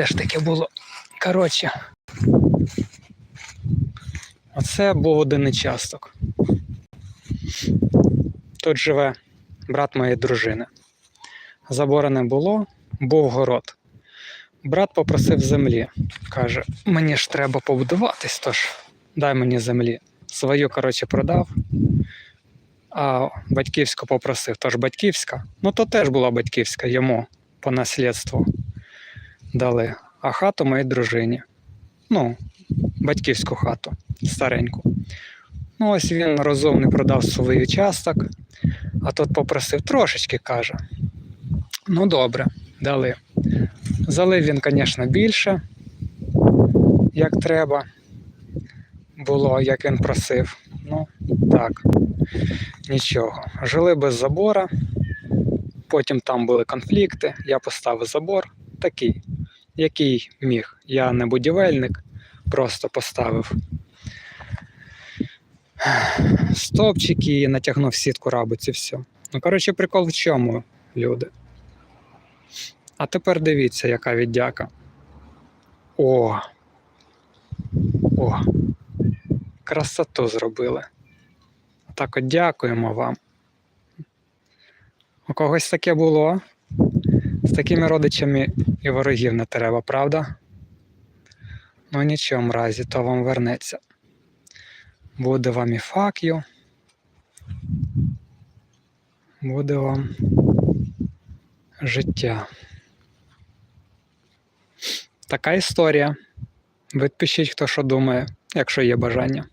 теж таке було. Коротше. Оце був один участок. Тут живе брат моєї дружини. Забора не було, був город. Брат попросив землі. Каже: мені ж треба побудуватись, тож дай мені землі. Свою, коротше, продав, а батьківську попросив. Тож батьківська, ну то теж була батьківська йому по наслідству дали. А хату моїй дружині. Ну, батьківську хату стареньку. Ну, ось він розумний продав свій участок, а тут попросив трошечки, каже. Ну, добре, дали. Залив він, звісно, більше, як треба. Було, як він просив. Ну, так, нічого. Жили без забора, потім там були конфлікти, я поставив забор такий, який міг. Я не будівельник, просто поставив стовпчики і натягнув сітку рабиці, все. Ну, коротше, прикол в чому, люди. А тепер дивіться, яка віддяка. О! О! Красоту зробили. Так от дякуємо вам. У когось таке було. З такими родичами і ворогів не треба, правда? Ну нічого, мразі, то вам вернеться. Буде вам і фак'ю. Буде вам життя. Така історія. Відпишіть, хто що думає, якщо є бажання.